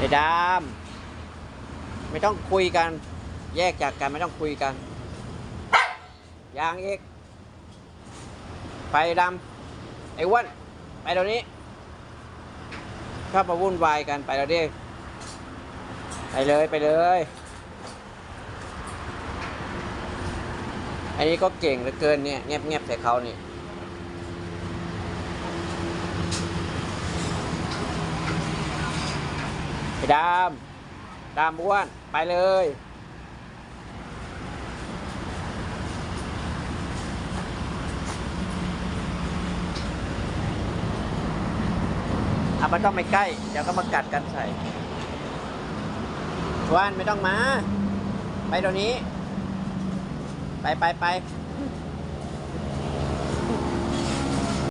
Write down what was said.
ไอ้ดาม ไม่ต้องคุยกัน แยกจากกันไม่ต้องคุยกันยางอีกไปดำไอ้อ้นไปเดี๋ยวนี้ชอบมาวุ่นวายกันไปแล้วดิไปเลยไปเลยอันนี้ก็เก่งเหลือเกินเนี่ยเงียบเงียบๆใส่เขานี่ ไอ้ดำดำอ้วน ไปเลย อะไม่ต้องไปใกล้ เดี๋ยวก็มากัดกันใส่อ้วนไม่ต้องมา ไปเดี๋ยวนี้ ไปไปไป